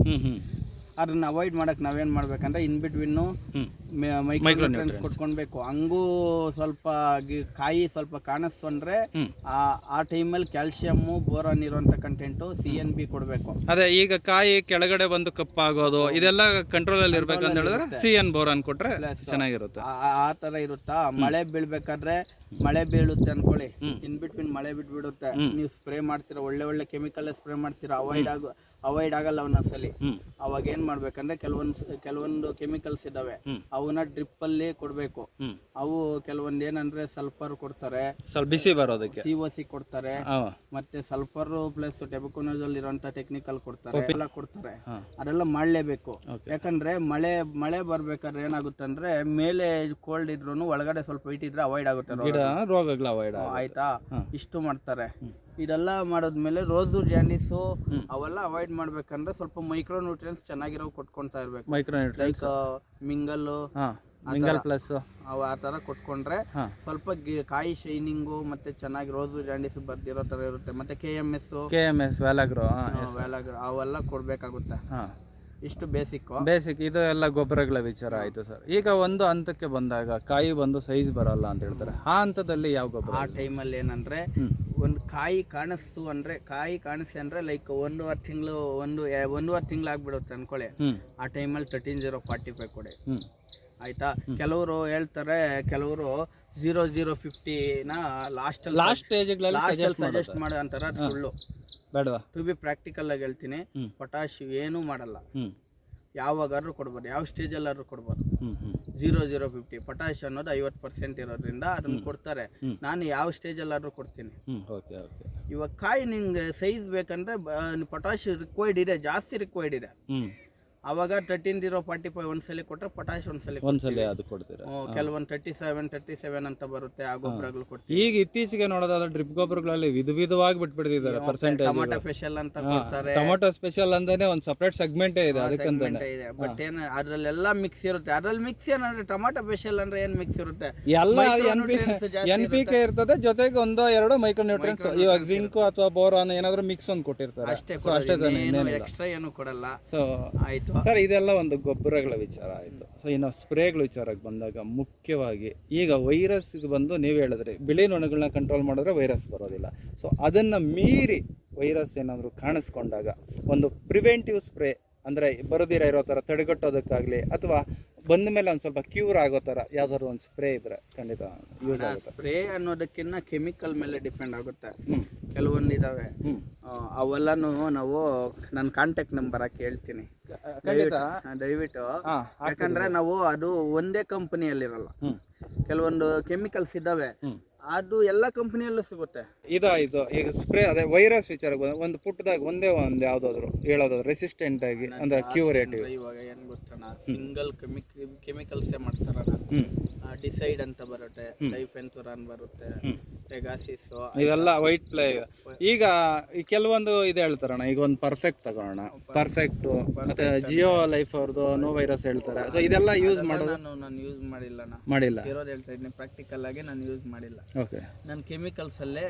Speaker 2: ಅದನ್ನ ಅವಾಯ್ಡ್ ಮಾಡಕ್ ನಾವೇನ್ ಮಾಡ್ಬೇಕಂದ್ರೆ ಇನ್ ಬಿಟ್ವೀನ್ ಮೈಕ್ರೋ ನ್ಯೂಟ್ರಿಯನ್ಸ್ ಕೊಟ್ಕೊಳ್ಬೇಕು ಹಂಗೂ ಸ್ವಲ್ಪ ಗಿ- ಕಾಯಿ ಸ್ವಲ್ಪ ಕಾಣಿಸ್ಕೊಂಡ್ರೆ
Speaker 1: ಹ್ಮ್.
Speaker 2: ಆ ಆ ಟೈಮಲ್ಲಿ ಕ್ಯಾಲ್ಸಿಯಮ್ಮು ಬೋರಾನ್ ಇರುವಂತ ಕಂಟೆಂಟು ಸಿ ಎನ್ ಬಿ ಕೊಡ್ಬೇಕು.
Speaker 1: ಅದೇ ಈಗ ಕಾಯಿ ಕೆಳಗಡೆ ಬಂದು ಕಪ್ಪಾಗೋದು ಇದೆಲ್ಲ ಕಂಟ್ರೋಲ್ ಅಲ್ಲಿ ಇರ್ಬೇಕಂತ ಹೇಳಿದ್ರೆ ಸಿ ಎನ್ ಬೋರಾನ್ ಕೊಟ್ರೆ ಚೆನ್ನಾಗಿರುತ್ತೆ.
Speaker 2: ಆ ತರ ಇರುತ್ತಾ? ಮಳೆ ಬೀಳ್ಬೇಕಾದ್ರೆ ಮಳೆ ಬೀಳುತ್ತೆ ಅನ್ಕೊಳ್ಳಿ. ಇನ್ ಬಿಟ್ವೀನ್ ಮಳೆ ಬಿಟ್ಬಿಡುತ್ತೆ. ನೀವು ಸ್ಪ್ರೇ ಮಾಡ್ತೀರಾ ಒಳ್ಳೆ ಒಳ್ಳೆ ಕೆಮಿಕಲ್ ಸ್ಪ್ರೇ ಮಾಡ್ತೀರಾ ಅವಾಯ್ಡ್ ಆಗ ಅವಾಯ್ಡ್ ಆಗಲ್ಲ ಒಂದೊಂದ್ಸಲಿ ಅವಾಗ ಏನ್ ಮಾಡ್ಬೇಕಂದ್ರೆ ಕೆಲವೊಂದು ಕೆಲವೊಂದು ಕೆಮಿಕಲ್ಸ್ ಇದಾವೆ. ಅವನ್ನ ಡ್ರಿಪ್ ಅಲ್ಲಿ ಕೊಡ್ಬೇಕು. ಅವು ಕೆಲವೊಂದ್ ಏನಂದ್ರೆ ಸಲ್ಫರ್ ಕೊಡ್ತಾರೆ.
Speaker 1: ಸ್ವಲ್ಪ ಬಿಸಿ ಬರೋದಕ್ಕೆ.
Speaker 2: ಸಿ ಒ ಸಿ ಕೊಡ್ತಾರೆ. ಮತ್ತೆ ಸಲ್ಫರ್ ಪ್ಲಸ್ ಟೆಬಕೋನೋಜಲ್ ಇರುವಂತ ಟೆಕ್ನಿಕಲ್ ಕೊಡ್ತಾರೆ. ಎಲ್ಲ ಕೊಡ್ತಾರೆ. ಅದೆಲ್ಲ ಮಾಡ್ಲೇಬೇಕು. ಯಾಕಂದ್ರೆ ಮಳೆ ಮಳೆ ಬರ್ಬೇಕಾದ್ರೆ ಏನಾಗುತ್ತಂದ್ರೆ ಮೇಲೆ ಕೋಲ್ಡ್ ಇದ್ರು ಒಳಗಡೆ ಸ್ವಲ್ಪ ಇಟ್ಟಿದ್ರೆ ಅವಾಯ್ಡ್ ಆಗುತ್ತೆ
Speaker 1: ರೋಗಗಳು ಅವಾಯ್ಡ್
Speaker 2: ಆಯ್ತಾ? ಇಷ್ಟು ಮಾಡ್ತಾರೆ. ಇದೆಲ್ಲ ಮಾಡಿದ್ಮೇಲೆ ರೋಸು ಜಾಂಡಿಸು ಅವೆಲ್ಲ ಅವಾಯ್ಡ್ ಮಾಡ್ಬೇಕಂದ್ರೆ ಸ್ವಲ್ಪ ಮೈಕ್ರೋ ನ್ಯೂಟ್ರಿಯನ್ಸ್ ಚೆನ್ನಾಗಿರೋ ಕೊಟ್ಕೊಂತಾ ಇರ್ಬೇಕು
Speaker 1: micro
Speaker 2: like
Speaker 1: mingle mingle plus.
Speaker 2: ಅವ ಆ ಥರ ಕೊಟ್ಕೊಂಡ್ರೆ ಸ್ವಲ್ಪ ಕಾಯಿ ಶೈನಿಂಗು ಮತ್ತೆ ಚೆನ್ನಾಗಿ ರೋಸು ಜಾಂಡಿಸ್ ಬರ್ದಿರೋ ಥರ ಇರುತ್ತೆ. ಮತ್ತೆ K M S
Speaker 1: K M S Valagro
Speaker 2: ಅವೆಲ್ಲ ಕೊಡ್ಬೇಕಾಗುತ್ತೆ. ಇಷ್ಟು ಬೇಸಿಕ್
Speaker 1: ಬೇಸಿಕ್ ಇದು ಎಲ್ಲ ಗೊಬ್ಬರಗಳ ವಿಚಾರ ಆಯ್ತು ಸರ್. ಈಗ ಒಂದು ಹಂತಕ್ಕೆ ಬಂದಾಗ ಕಾಯಿ ಬಂದು ಸೈಜ್ ಬರಲ್ಲ ಅಂತ ಹೇಳ್ತಾರೆ. ಆ ಹಂತದಲ್ಲಿ ಯಾವ ಗೊಬ್ಬರ
Speaker 2: ಆ ಟೈಮಲ್ಲಿ ಏನಂದ್ರೆ ಒಂದು ಕಾಯಿ ಕಾಣಿಸ್ತು ಅಂದ್ರೆ ಕಾಯಿ ಕಾಣಿಸ್ತು ಅಂದ್ರೆ ಲೈಕ್ ಒಂದೂವರೆ ತಿಂಗಳು ಒಂದು ಒಂದೂವರೆ ತಿಂಗಳು ಆಗ್ಬಿಡುತ್ತೆ ಅನ್ಕೊಳ್ಳಿ ಆ ಟೈಮಲ್ಲಿ ತರ್ಟೀನ್ ಜೀರೋ ಫಾರ್ಟಿ ಫೈವ್ ಕೊಡಿ. ಆಯ್ತಾ? ಕೆಲವರು ಹೇಳ್ತಾರೆ ಕೆಲವರು ಜೀರೋ ಜೀರೋ ಫಿಫ್ಟಿನ ಲಾಸ್ಟ್
Speaker 1: ಲಾಸ್ಟ್ ಸ್ಟೇಜ್ಗಳಲ್ಲಿ ಸಜೆಸ್ಟ್
Speaker 2: ಮಾಡೋ ಅಂತಾರ ಸುಳ್ಳು.
Speaker 1: ಬೇಡವಾ?
Speaker 2: ಟು ಬಿ ಪ್ರಾಕ್ಟಿಕಲ್ ಆಗಿ ಹೇಳ್ತೀನಿ
Speaker 1: ಪೊಟಾಶ್
Speaker 2: ಪೊಟ್ಯಾಶ್ ಏನೂ ಮಾಡಲ್ಲ. ಯಾವಾಗಾದ್ರೂ ಕೊಡ್ಬೋದು ಯಾವ ಸ್ಟೇಜಲ್ಲಾದ್ರೂ ಕೊಡ್ಬೋದು. ಜೀರೋ ಜೀರೋ ಫಿಫ್ಟಿ ಪೊಟ್ಯಾಶ್ ಅನ್ನೋದು ಐವತ್ತು ಪರ್ಸೆಂಟ್ ಇರೋದ್ರಿಂದ ಅದನ್ನ ಕೊಡ್ತಾರೆ. ನಾನು ಯಾವ ಸ್ಟೇಜಲ್ಲಾದ್ರೂ ಕೊಡ್ತೀನಿ.
Speaker 1: ಓಕೆ ಓಕೆ
Speaker 2: ಇವಾಗ ಕಾಯಿ ನಿಂಗೆ ಸೈಜ್ ಬೇಕಂದ್ರೆ ಪೊಟ್ಯಾಶ್ ರಿಕ್ವೈರ್ಡ್ ಇದೆ ಜಾಸ್ತಿ ರಿಕ್ವೈರ್ಡ್ ಇದೆ. ಅವಾಗ ತರ್ಟೀನ್ ಜೀರೋ ಫಾರ್ಟಿ ಫೈವ್ ಒಂದ್ಸಲಿ ಕೊಟ್ಟರೆ ಪೊಟ್ಯಾಶ್ ಒಂದ್ಸಲಿ
Speaker 1: ಒಂದ್ಸಲಿ ಅದು ಕೊಡ್ತೀರಾ?
Speaker 2: ಕೆಲವೊಂದು ತರ್ಟಿ ಸೆವೆನ್ ತರ್ಟಿ ಸೆವೆನ್ ಅಂತ ಬರುತ್ತೆ ಆ ಗೊಬ್ಬರಗಳು ಕೊಡ್ತೀವಿ.
Speaker 1: ಈಗ ಇತ್ತೀಚೆಗೆ ನೋಡೋದಾದ್ರೆ ಡ್ರಿಪ್ ಗೊಬ್ಬರಗಳಲ್ಲಿ ವಿಧ ವಿಧವಾಗಿ ಬಿಟ್ಬಿಡ್ತಿದ್ದಾರೆ ಪರ್ಸೆಂಟೇಜ್
Speaker 2: ಟೊಮಾಟೊ ಸ್ಪೆಷಲ್ ಅಂತ ಕೊಡ್ತಾರೆ.
Speaker 1: ಟೊಮೊಟೊ ಸ್ಪೆಷಲ್ ಅಂತಾನೆ ಒಂದು ಸಪ್ರೇಟ್ ಸೆಗ್ಮೆಂಟ್ ಇದೆ ಅದಕ್ಕಂತಾನೆ
Speaker 2: ಇದೆ. ಬಟ್ ಏನ ಅದ್ರಲ್ಲೆಲ್ಲ ಮಿಕ್ಸ್ ಇರುತ್ತೆ. ಅದ್ರಲ್ಲಿ ಮಿಕ್ಸ್ ಏನಂದ್ರೆ ಟೊಮಾಟೊ ಸ್ಪೆಷಲ್ ಅಂದ್ರೆ ಏನ್ ಮಿಕ್ಸ್ ಇರುತ್ತೆ?
Speaker 1: ಎಲ್ಲ N P N P K ಇರ್ತದೆ ಜೊತೆಗೆ ಒಂದೋ ಎರಡು ಮೈಕ್ರೋ ನ್ಯೂಟ್ರಿಯನ್ಸ್ ಇವಾಗ ಜಿಂಕ್ ಅಥವಾ ಬೋರಾನ್ ಏನಾದ್ರು ಮಿಕ್ಸ್ ಒಂದು ಕೊಟ್ಟಿರ್ತಾರೆ.
Speaker 2: ಅಷ್ಟೇ
Speaker 1: ಅಷ್ಟೇ
Speaker 2: ಎಕ್ಸ್ಟ್ರಾ ಏನು ಕೊಡಲ್ಲ.
Speaker 1: ಸೊ
Speaker 2: ಆಯ್ತು.
Speaker 1: ಸರ್ ಇದೆಲ್ಲ ಒಂದು ಗೊಬ್ಬರಗಳ ವಿಚಾರ ಆಯಿತು. ಸೊ ಇನ್ನು ಸ್ಪ್ರೇಗಳ ವಿಚಾರಕ್ಕೆ ಬಂದಾಗ ಮುಖ್ಯವಾಗಿ ಈಗ ವೈರಸ್ ಬಂದು ನೀವು ಹೇಳಿದ್ರೆ ಬಿಳಿ ನೊಣಗಳನ್ನ ಕಂಟ್ರೋಲ್ ಮಾಡಿದ್ರೆ ವೈರಸ್ ಬರೋದಿಲ್ಲ. ಸೊ ಅದನ್ನು ಮೀರಿ ವೈರಸ್ ಏನಾದರೂ ಕಾಣಿಸ್ಕೊಂಡಾಗ ಒಂದು ಪ್ರಿವೆಂಟಿವ್ ಸ್ಪ್ರೇ ಅಂದರೆ ಬರೋದಿರ ಇರೋ ಥರ ತಡೆಗಟ್ಟೋದಕ್ಕಾಗಲಿ ಅಥವಾ ಬಂದ ಮೇಲೆ ಒಂದು ಸ್ವಲ್ಪ ಕ್ಯೂರ್ ಆಗೋ ಥರ ಯಾವ್ದಾದ್ರು ಒಂದು ಸ್ಪ್ರೇ ಇದ್ರೆ ಖಂಡಿತ ಯೂಸ್ ಆಗುತ್ತೆ.
Speaker 2: ಸ್ಪ್ರೇ ಅನ್ನೋದಕ್ಕಿಂತ ಕೆಮಿಕಲ್ ಮೇಲೆ ಡಿಪೆಂಡ್ ಆಗುತ್ತೆ. ಕೆಲವೊಂದು ಇದಾವೆ. ಅವೆಲ್ಲಾನು ನಾವು ನನ್ನ ಕಾಂಟ್ಯಾಕ್ಟ್ ನಂಬರ್ ಹಾಕಿ ಹೇಳ್ತೀನಿ. ದಯವಿಟ್ಟು ಯಾಕಂದ್ರೆ ನಾವು ಅದು ಒಂದೇ ಕಂಪನಿಯಲ್ಲಿರಲ್ಲ ಕೆಲವೊಂದು ಕೆಮಿಕಲ್ಸ್ ಇದಾವೆ. ಅದು ಎಲ್ಲ ಕಂಪನಿಯಲ್ಲೂ ಸಿಗುತ್ತೆ.
Speaker 1: ಇದಾಯ್ತು ಈಗ ಸ್ಪ್ರೇ ಅದೇ ವೈರಸ್ ವಿಚಾರ ಬಂದ್ರೆ ಒಂದು ಪುಟ್ಟದಾಗ ಒಂದೇ ಒಂದು ಯಾವ್ದಾದ್ರು ಹೇಳೋದಾದ್ರು ರೆಸಿಸ್ಟೆಂಟ್ ಆಗಿ ಅಂದ್ರೆ ಕ್ಯೂರೇಟಿವ್
Speaker 2: ಅಂದ್ರೆ ಇವಾಗ ಏನ್ ಗೊತ್ತಣ್ಣ ಸಿಂಗಲ್ ಕೆಮಿಕಲ್ಸ್ ಮಾಡ್ತಾರ
Speaker 1: ಹ್ಮ್.
Speaker 2: ಡಿಸೈಡ್ ಅಂತ ಬರುತ್ತೆ ಬರುತ್ತೆ. ಪೆಗಾಸಿಸ್
Speaker 1: ಇವೆಲ್ಲ ವೈಟ್ ಪ್ಲೇ ಈಗ. ಈ ಕೆಲವೊಂದು ಇದು ಹೇಳ್ತಾರಣ ಈಗ ಒಂದು ಪರ್ಫೆಕ್ಟ್ ತಗೋಣ. ಪರ್ಫೆಕ್ಟ್ ಮತ್ತೆ ಜಿಯೋ ಲೈಫ್ ಅವ್ರದ್ದು ನೋ ವೈರಸ್ ಹೇಳ್ತಾರೆ. ಸೊ ಇದೆಲ್ಲ ಯೂಸ್ ಮಾಡೋದು?
Speaker 2: ನಾನು ಯೂಸ್ ಮಾಡಿಲ್ಲ
Speaker 1: ಮಾಡಿಲ್ಲ.
Speaker 2: ಇರೋದು ಹೇಳ್ತಾ ಇದ್ದೀನಿ ಪ್ರಾಕ್ಟಿಕಲ್ ಆಗಿ ನಾನು ಯೂಸ್ ಮಾಡಿಲ್ಲ.
Speaker 1: ಓಕೆ
Speaker 2: ನಾನು ಕೆಮಿಕಲ್ಸ್ ಅಲ್ಲೇ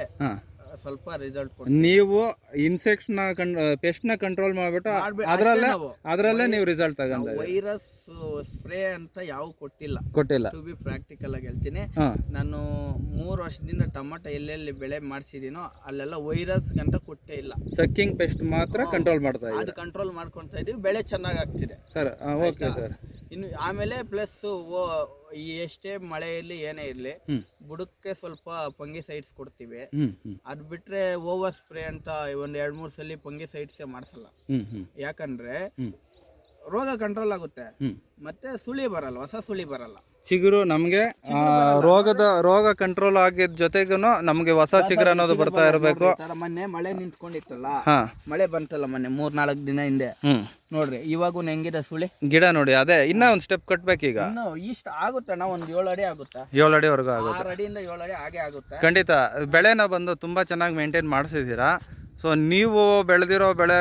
Speaker 2: ಸ್ವಲ್ಪ ರಿಸಲ್ಟ್
Speaker 1: ನೀವು ಇನ್ಸೆಕ್ಟ್ನ ಪೆಸ್ಟ್ನ ಕಂಟ್ರೋಲ್ ಮಾಡ್ಬಿಟ್ಟು ಅದ್ರಲ್ಲೇ ಅದರಲ್ಲೇ ನಾವು. ರಿಸಲ್ಟ್ ತಗೊಂಡ
Speaker 2: ವೈರಸ್ ಸ್ಪ್ರೇ ಅಂತ ಯಾವ ಕೊಟ್ಟಿಲ್ಲ.
Speaker 1: ಕೊಟ್ಟಿಲ್ಲ.
Speaker 2: ಟು ಬಿ ಪ್ರಾಕ್ಟಿಕಲ್ ಆಗಿ ಹೇಳ್ತೀನಿ. ನಾನು ಮೂರು ವರ್ಷದಿಂದ ಟೊಮೆಟೊ ಎಲ್ಲೆಲ್ಲಿ ಬೆಳೆ ಮಾಡಿಸಿದೀನೋ ಅಲ್ಲೆಲ್ಲ ವೈರಸ್ ಗಂಟ ಕೊಟ್ಟೇ ಇಲ್ಲ.
Speaker 1: ಸಕ್ಕಿಂಗ್ ಪೆಸ್ಟ್ ಮಾತ್ರ ಕಂಟ್ರೋಲ್ ಮಾಡ್ತಾ ಇದ್ದೀವಿ
Speaker 2: ಅದು ಕಂಟ್ರೋಲ್ ಮಾಡ್ಕೊತಾ ಇದೀವಿ. ಬೆಳೆ ಚೆನ್ನಾಗಿ ಆಗ್ತಿದೆ.
Speaker 1: Sir okay sir.
Speaker 2: ಇನ್ನು ಆಮೇಲೆ ಪ್ಲಸ್ ಎಷ್ಟೇ ಮಳೆ ಇರಲಿ ಏನೇ ಇರಲಿ ಬುಡಕ್ಕೆ ಸ್ವಲ್ಪ ಪಂಗಿ
Speaker 1: ಸೈಡ್ಸ್ ಕೊಡ್ತೀವಿ
Speaker 2: ಅದ್ ಬಿಟ್ರೆ ಓವರ್ ಸ್ಪ್ರೇ ಅಂತ ಒಂದ್ ಎರಡ್ ಮೂರ್ ಸಲ ಫಂಗಿಸೈಡ್ಸೇ ಮಾಡಿಸಲ್ಲ.
Speaker 1: ಹ್ಮ್ ಹ್ಮ್.
Speaker 2: ಯಾಕಂದ್ರೆ ರೋಗ ಕಂಟ್ರೋಲ್ ಆಗುತ್ತೆ. ಮತ್ತೆ ಸುಳಿ ಬರಲ್ಲ ಹೊಸ ಸುಳಿ ಬರಲ್ಲ.
Speaker 1: ಚಿಗುರು ನಮಗೆ ರೋಗದ ರೋಗ ಕಂಟ್ರೋಲ್ ಆಗಿದ ಜೊತೆಗೂ ನಮಗೆ ಹೊಸ ಚಿಗುರು ಅನ್ನೋದು ಬರ್ತಾ ಇರಬೇಕು.
Speaker 2: ಮೊನ್ನೆ ಮಳೆ ನಿಂತ್ಕೊಂಡಿತ್ತಲ್ಲ ಮಳೆ ಬಂತಲ್ಲ ಮೊನ್ನೆ ಮೂರ್ ನಾಲ್ಕು ದಿನ ಹಿಂದೆ. ನೋಡ್ರಿ ಇವಾಗ ಹೆಂಗಿದೆ ಸುಳಿ?
Speaker 1: ಗಿಡ ನೋಡಿ ಅದೇ ಇನ್ನ ಒಂದು ಸ್ಟೆಪ್ ಕಟ್ಬೇಕೀಗ.
Speaker 2: ಈಗ ಇಷ್ಟ ಆಗುತ್ತಣ್ಣ ಒಂದ್ ಏಳು ಅಡಿ ಆಗುತ್ತೆ?
Speaker 1: ಏಳು ಅಡಿವರೆಗೂ ಆಗುತ್ತೆ.
Speaker 2: ಆರು ಅಡಿಯಿಂದ ಏಳು ಅಡಿ ಹಾಗೆ ಆಗುತ್ತೆ.
Speaker 1: ಖಂಡಿತ ಬೆಳೆನ ಬಂದು ತುಂಬಾ ಚೆನ್ನಾಗಿ ಮೇಂಟೈನ್ ಮಾಡಿಸಿದ್ದೀರಾ. ಸೊ ನೀವು ಬೆಳೆದಿರೋ ಬೆಳೆ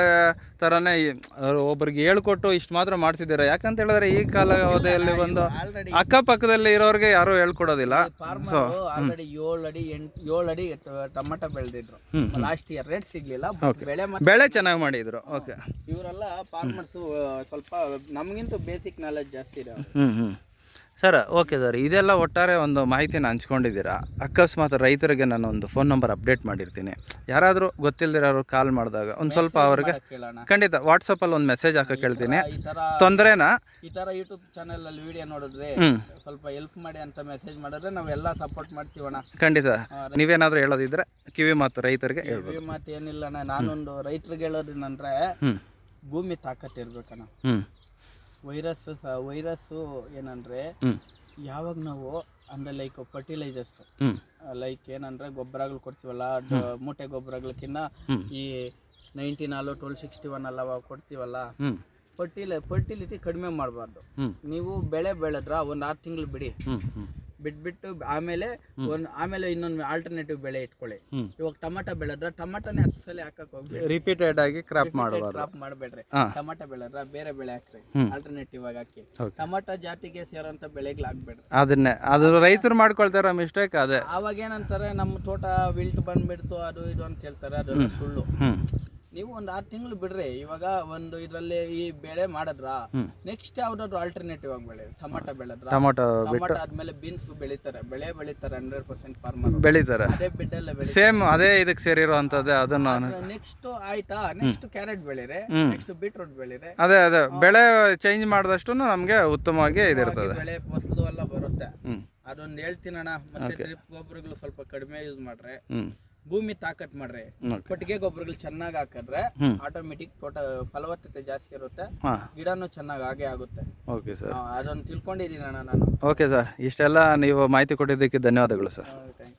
Speaker 1: ಥರನೇ ಒಬ್ರಿಗೆ ಹೇಳ್ಕೊಟ್ಟು ಇಷ್ಟು ಮಾತ್ರ ಮಾಡ್ತಿದ್ದೀರಾ ಯಾಕಂತ ಹೇಳಿದ್ರೆ ಈ ಕಾಲಾವಧಿಯಲ್ಲಿ ಒಂದು ಅಕ್ಕಪಕ್ಕದಲ್ಲಿ ಇರೋರಿಗೆ ಯಾರು ಹೇಳ್ಕೊಡೋದಿಲ್ಲ.
Speaker 2: ಸೊ ಆಲ್ರೆಡಿ ಏಳು ಅಡಿ ಎಂಟು ಏಳು ಅಡಿ ಟೊಮೆಟೊ ಬೆಳೆದಿದ್ರು. ಲಾಸ್ಟ್ ಇಯರ್ ರೇಟ್ ಸಿಗ್ಲಿಲ್ಲ ಬೆಳೆ
Speaker 1: ಬೆಳೆ ಚೆನ್ನಾಗಿ ಮಾಡಿದ್ರು. ಓಕೆ
Speaker 2: ಇವರೆಲ್ಲ ಫಾರ್ಮರ್ಸ್ ಸ್ವಲ್ಪ ನಮಗಿಂತ ಬೇಸಿಕ್ ನಾಲೆಜ್ ಜಾಸ್ತಿ ಇದೆ
Speaker 1: ಸರ್ ಓಕೆ ಸರ್. ಇದೆಲ್ಲ ಒಟ್ಟಾರೆ ಒಂದು ಮಾಹಿತಿನ ಹಂಚ್ಕೊಂಡಿದ್ದೀರಾ? ಅಕಸ್ಮಾತ್ ರೈತರಿಗೆ ನಾನು ಒಂದು ಫೋನ್ ನಂಬರ್ ಅಪ್ಡೇಟ್ ಮಾಡಿರ್ತೀನಿ. ಯಾರಾದರೂ ಗೊತ್ತಿಲ್ಲದಿರೋರು ಕಾಲ್ ಮಾಡಿದಾಗ ಒಂದು ಸ್ವಲ್ಪ ಅವ್ರಿಗೆ ಖಂಡಿತ ವಾಟ್ಸಪ್ಪಲ್ಲಿ ಒಂದು ಮೆಸೇಜ್ ಹಾಕಕ್ಕೆ ಹೇಳ್ತೀನಿ ತೊಂದರೆನಾ?
Speaker 2: ಈ ಥರ ಯೂಟ್ಯೂಬ್ ಚಾನಲಲ್ಲಿ ಅಲ್ಲಿ ವಿಡಿಯೋ ನೋಡಿದ್ರೆ ಸ್ವಲ್ಪ ಹೆಲ್ಪ್ ಮಾಡಿ ಅಂತ ಮೆಸೇಜ್ ಮಾಡಿದ್ರೆ ನಾವೆಲ್ಲ ಸಪೋರ್ಟ್ ಮಾಡ್ತೀವಣ್ಣ
Speaker 1: ಖಂಡಿತ. ನೀವೇನಾದರೂ ಹೇಳೋದಿದ್ರೆ ಕಿವಿ ಮಾತು ರೈತರಿಗೆ ಹೇಳ್ಬೋದು.
Speaker 2: ಕಿವಿ ಮಾತು ಏನಿಲ್ಲ ಅಣ್ಣ. ನಾನೊಂದು ರೈತರಿಗೆ ಹೇಳೋದೇನಂದ್ರೆ
Speaker 1: ಅಂದರೆ
Speaker 2: ಭೂಮಿ ತಾಕತ್ತು ಇರ್ಬೇಕಣ್ಣ.
Speaker 1: ಹ್ಞೂ
Speaker 2: ವೈರಸ್ ಸಹ ವೈರಸ್ಸು ಏನಂದ್ರೆ ಯಾವಾಗ ನಾವು ಅಂದ್ರೆ ಲೈಕ್ ಫರ್ಟಿಲೈಸರ್ಸ್ ಲೈಕ್ ಏನಂದ್ರೆ ಗೊಬ್ಬರಗಳು ಕೊಡ್ತೀವಲ್ಲ ಮೂಟೆ ಗೊಬ್ಬರಗಳಕ್ಕಿಂತ ಈ ನೈನ್ಟೀನ್ ಅಲ್ಲೂ ಟ್ವೆಲ್ ಸಿಕ್ಸ್ಟಿ ಒನ್ ಅಲ್ಲ ಕೊಡ್ತೀವಲ್ಲ
Speaker 1: ಫರ್ಟಿಲೈ
Speaker 2: ಫರ್ಟಿಲ ಫರ್ಟಿಲಿಟಿ ಕಡಿಮೆ ಮಾಡಬಾರ್ದು. ನೀವು ಬೆಳೆ ಬೆಳೆದ್ರ ಒಂದು ಆರು ತಿಂಗಳು ಬಿಡಿ. ಬಿಟ್ಬಿಟ್ಟು ಆಮೇಲೆ ಒಂದು ಆಮೇಲೆ ಇನ್ನೊಂದು ಆಲ್ಟರ್ನೇಟಿವ್ ಬೆಳೆ ಇಟ್ಕೊಳ್ಳಿ. ಇವಾಗ ಟೊಮಾಟೊ ಬೆಳೆದ್ರ ಟೊಮಾಟೊನೇ ಹತ್ತು ಸಲ ಹಾಕಕ್ ಹೋಗ್ಬೇಡಿ
Speaker 1: ರಿಪೀಟೆಡ್ ಆಗಿ ಕ್ರಾಪ್ ಮಾಡಬಾರ್ದು.
Speaker 2: ಕ್ರಾಪ್ ಮಾಡಬೇಡ್ರಿ. ಟೊಮಾಟೊ ಬೆಳೆದ್ರ ಬೇರೆ ಬೆಳೆ ಹಾಕ್ರಿ. ಆಲ್ಟರ್ನೇಟಿವ್ ಆಗಿ ಹಾಕಿ. ಟೊಮಾಟೊ ಜಾತಿಗೆ ಸೇರೋಂಥ ಬೆಳೆಗಳು ಹಾಕ್ಬೇಡ್ರಿ
Speaker 1: ಅದನ್ನೇ. ಅದು ರೈತರು ಮಾಡ್ಕೊಳ್ತಾರ ಮಿಸ್ಟೇಕ್ ಅದೇ.
Speaker 2: ಅವಾಗ ಏನಂತಾರೆ ನಮ್ಮ ತೋಟ ವಿಲ್ಟ್ ಬಂದ್ಬಿಡ್ತು ಅದು ಇದು ಅಂತ ಹೇಳ್ತಾರೆ ಅದೆಲ್ಲ ಸುಳ್ಳು. ನೀವು ಒಂದು ಆರು ತಿಂಗಳು ಬಿಡ್ರಿ ಇವಾಗ ಒಂದು ಇದರಲ್ಲಿ ಈ ಬೆಳೆ ಮಾಡಿದ್ರ ನೆಕ್ಸ್ಟ್ ಯಾವ್ದಾದ್ರು ಆಲ್ಟರ್ನೇಟಿವ್ ಆಗಿ ಬೆಳೆ ಟೊಮಾಟೊ ಬೆಳೆದ್ರ
Speaker 1: ಟೊಮಾಟೊ
Speaker 2: ಟೊಮಾಟೊ ಆದ್ಮೇಲೆ ಬೀನ್ಸ್ ಬೆಳಿತಾರೆ ಬೆಳೆ ಬೆಳಿತಾರೆ ಹಂಡ್ರೆಡ್ ಪರ್ಸೆಂಟ್ ಫಾರ್ಮರ್
Speaker 1: ಬೆಳಿತಾರೆ.
Speaker 2: ಅದೇ ಬಿಡ್ಡಲ್ಲೇ ಬೆಳಿ
Speaker 1: ಸೇಮ್ ಅದೇ ಇದಕ್ಕೆ ಸೇರಿರೋ ಅದನ್ನ
Speaker 2: ನೆಕ್ಸ್ಟ್ ಆಯ್ತಾ ನೆಕ್ಸ್ಟ್ ಕ್ಯಾರೆಟ್ ಬೆಳೆರೆ ನೆಕ್ಸ್ಟ್ ಬೀಟ್ರೂಟ್ ಬೆಳೆರೆ.
Speaker 1: ಅದೇ ಅದೇ ಬೆಳೆ ಚೇಂಜ್ ಮಾಡಿದಷ್ಟು ನಮಗೆ ಉತ್ತಮವಾಗಿ ಇದಿರ್ತದೆ.
Speaker 2: ಬೆಳೆ ಫಸಲು ಎಲ್ಲ ಬರುತ್ತೆ. ಅದೊಂದ್ ಹೇಳ್ತೀನಣ್ಣ ಮತ್ತೆ ಡ್ರಿಪ್ ಗೊಬ್ಬರಗಳು ಸ್ವಲ್ಪ ಕಡಿಮೆ ಯೂಸ್ ಮಾಡ್ರೆ. ಭೂಮಿ ತಾಕತ್ ಮಾಡ್ರಿ ಕೊಟ್ಟಿಗೆ ಗೊಬ್ಬರಗಳು ಚೆನ್ನಾಗಿ ಹಾಕಿದ್ರೆ. ಆಟೋಮೆಟಿಕ್ ತೋಟ ಫಲವತ್ತತೆ ಜಾಸ್ತಿ ಇರುತ್ತೆ ಗಿಡನು ಚೆನ್ನಾಗಿ ಹಾಗೆ ಆಗುತ್ತೆ.
Speaker 1: ಓಕೆ ಸರ್
Speaker 2: ಅದನ್ನು ತಿಳ್ಕೊಂಡಿದ್ದೀನಿ ಅಣ್ಣ ನಾನು.
Speaker 1: ಓಕೆ ಸರ್ ಇಷ್ಟೆಲ್ಲ ನೀವು ಮಾಹಿತಿ ಕೊಟ್ಟಿದ್ದಕ್ಕೆ ಧನ್ಯವಾದಗಳು ಸರ್
Speaker 2: ಥ್ಯಾಂಕ್